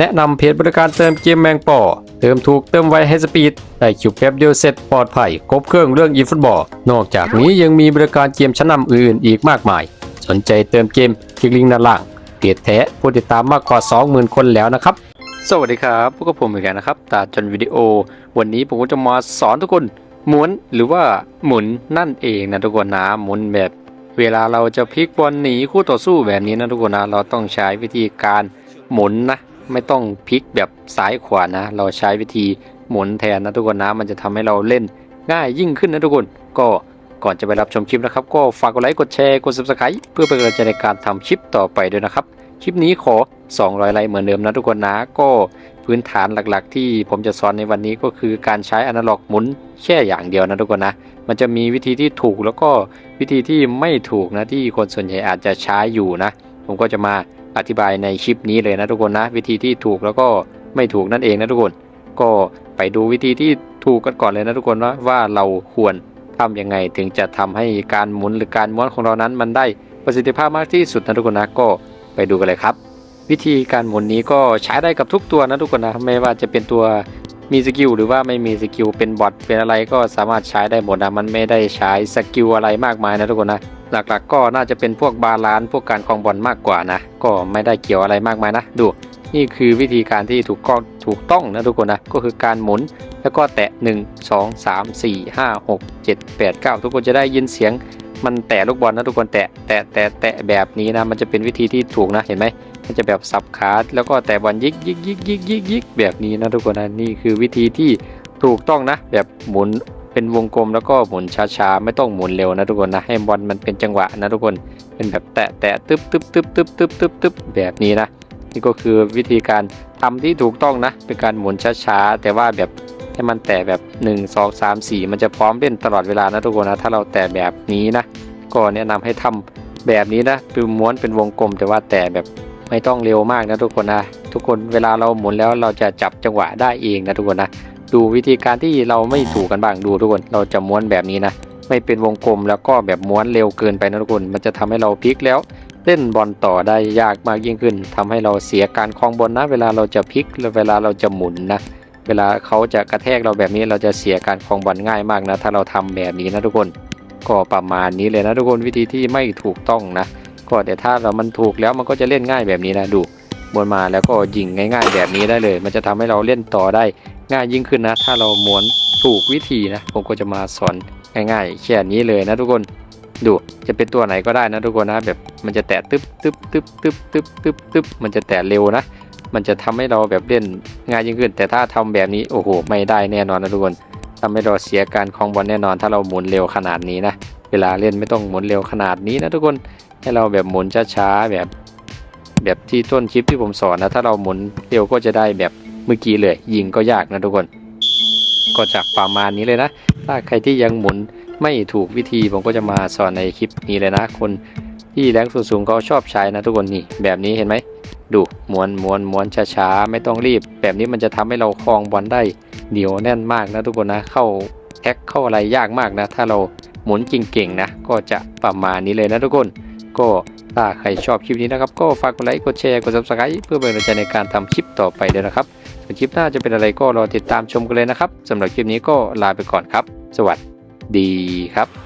แนะนำเพจบริการเติมเกมแมงป่อ เติมถูกเติมไวให้สปีด ได้คิวแป๊บเดียวเสร็จปลอดภัยครบเครื่องเรื่องอีฟุตบอล นอกจากนี้ยังมีบริการเกมชั้นนำอื่นๆอีกมากมาย สนใจเติมเกมคลิกลิงก์ด้านล่างเพจแท้ผู้ติดตามมากกว่า 20,000 คนแล้วนะครับ สวัสดีครับพวกผมเหมือนกันนะครับตาจนวิดีโอ วันนี้ผมก็จะมาสอนทุกคนหมุนหรือว่าหมุนนั่นเองนะทุกคนนะหมุนแบบ เวลาเราจะพลิกบอลหนีคู่ต่อสู้แบบนี้นะทุกคนนะเราต้องใช้วิธีการหมุนนะ ไม่ต้องพลิกแบบซ้ายขวานะ เราใช้วิธีหมุนแทนนะทุกคนนะ มันจะทำให้เราเล่นง่ายยิ่งขึ้นนะทุกคน ก็ก่อนจะไปรับชมคลิปนะครับ ก็ฝากกดไลค์กดแชร์กด subscribe เพื่อเป็นกำลังใจในการทำคลิปต่อไปด้วยนะครับ คลิปนี้ขอ 200 ไลค์เหมือนเดิมนะทุกคนนะ ก็พื้นฐานหลักๆ ที่ผมจะสอนในวันนี้ก็คือการใช้อนาล็อกหมุนแค่อย่างเดียวนะทุกคนนะ มันจะมีวิธีที่ถูกแล้วก็วิธีที่ไม่ถูกนะที่คนส่วนใหญ่อาจจะใช้อยู่นะ ผมก็จะมา อธิบายในคลิปนี้เลยนะทุกคนนะ วิธีที่ถูกแล้วก็ไม่ถูกนั่นเองนะทุกคน ก็ไปดูวิธีที่ถูกกันก่อนเลยนะทุกคนว่าว่าเราควรทำยังไงถึงจะทำให้การหมุนหรือการม้วนของเรานั้น มันได้ประสิทธิภาพมากที่สุดนะทุกคนนะก็ไปดูกันเลยครับ วิธีการหมุนนี้ก็ใช้ได้กับทุกตัวนะทุกคนนะไม่ว่าจะเป็นตัวมีสกิลหรือว่าไม่มีสกิลเป็นบอทเป็นอะไรก็สามารถใช้ได้หมดนะมันไม่ได้ใช้สกิลอะไรมากมายนะทุกคนนะ หลักๆก็น่าจะเป็นพวกบาลานซ์พวกการคลองบอลมากกว่านะ ก็ไม่ได้เกี่ยวอะไรมากมายนะ ดูนี่คือวิธีการที่ถูกต้องถูกต้องนะทุกคนนะก็คือการหมุนแล้วก็แตะ 1 2 3 4 5 6 7 8 9 ทุกคนจะได้ยินเสียงมันแตะลูกบอลนะทุกคนแตะแตะแตะแตะแบบนี้นะ มันจะเป็นวิธีที่ถูกนะเห็นไหมมันจะแบบสับขาแล้วก็แตะบอลยิกยิกยิกยิกยิกยิกแบบนี้นะทุกคนนะนี่คือวิธีที่ถูกต้องนะ แบบหมุน เป็นวงกลมแล้วก็หมุนช้าๆ ไม่ต้องหมุนเร็วนะทุกคนนะ ให้บอลมันเป็นจังหวะนะทุกคน เป็นแบบแตะแตะตึ๊บตึ๊บตึ๊บตึ๊บตึ๊บตึ๊บตึ๊บแบบนี้นะ นี่ก็คือวิธีการทำที่ถูกต้องนะ เป็นการหมุนช้าๆ แต่ว่าแบบให้มันแตะแบบ 1 2 3 4 มันจะพร้อมเล่นตลอดเวลานะทุกคนนะ ถ้าเราแตะแบบนี้นะ ก็แนะนำให้ทำแบบนี้นะคือม้วนเป็นวงกลม แต่ว่าแตะแบบไม่ต้องเร็วมากนะทุกคนนะ ทุกคนเวลาเราหมุนแล้วเราจะจับจังหวะได้เองนะทุกคนนะ ดูวิธีการที่เราไม่ถูกกันบ้างดูทุกคน เราจะม้วนแบบนี้นะ ไม่เป็นวงกลมแล้วก็แบบม้วนเร็วเกินไปนะทุกคน มันจะทำให้เราพลิกแล้วเล่นบอลต่อได้ยากมากยิ่งขึ้นทำให้เราเสียการคลองบอลนะ เวลาเราจะพลิกหรือเวลาเราจะหมุนนะเวลาเขาจะกระแทกเราแบบนี้เราจะเสียการคลองบอลง่ายมากนะ ถ้าเราทำแบบนี้นะทุกคน ก็ประมาณนี้เลยนะทุกคนวิธีที่ไม่ถูกต้องนะ ก็แต่ถ้าเรามันถูกแล้วมันก็จะเล่นง่ายแบบนี้นะดูม้วนมาแล้วก็ยิงง่าย ๆ แบบนี้ได้เลย มันจะทำให้เราเล่นต่อได้ ง่ายยิ่งขึ้นนะ ถ้าเราม้วนถูกวิธีนะ ผมก็จะมาสอนง่ายๆแค่นี้เลยนะทุกคนดูจะเป็นตัวไหนก็ได้นะทุกคนนะแบบมันจะแตะตึ๊บตึ๊บตึ๊บตึ๊บตึ๊บตึ๊บตึ๊บมันจะแตะเร็วนะ มันจะทำให้เราแบบเล่นง่ายยิ่งขึ้น แต่ถ้าทำแบบนี้โอ้โหไม่ได้แน่นอนนะทุกคนทำให้เราเสียการคลองบอลแน่นอน ถ้าเราหมุนเร็วขนาดนี้นะเวลาเล่นไม่ต้องหมุนเร็วขนาดนี้นะทุกคนให้เราแบบหมุนช้าๆแบบ แบบที่ต้นคลิปที่ผมสอนนะถ้าเราหมุนเร็วก็จะได้แบบ เมื่อกี้เลย ยิงก็ยากนะทุกคน ก็จากประมาณนี้เลยนะ ถ้าใครที่ยังหมุนไม่ถูกวิธีผมก็จะมาสอนในคลิปนี้เลยนะ คนที่แรงสูงๆเขาชอบใช้นะทุกคนนี่ แบบนี้เห็นไหมดูม้วนม้วนม้วนช้าๆไม่ต้องรีบ แบบนี้มันจะทำให้เราคลองบอลได้เหนียวแน่นมากนะทุกคนนะ เข้าแท็กเข้าอะไรยากมากนะ ถ้าเราหมุนเก่งๆนะ ก็จะประมาณนี้เลยนะทุกคน ก็ถ้าใครชอบคลิปนี้นะครับ ก็ฝากกดไลค์กดแชร์กด subscribe เพื่อเป็นกำลังใจในการทำคลิปต่อไปด้วยนะครับ คลิปหน้าจะเป็นอะไรก็รอติดตามชมกันเลยนะครับสำหรับคลิปนี้ก็ลาไปก่อนครับ สวัสดีครับ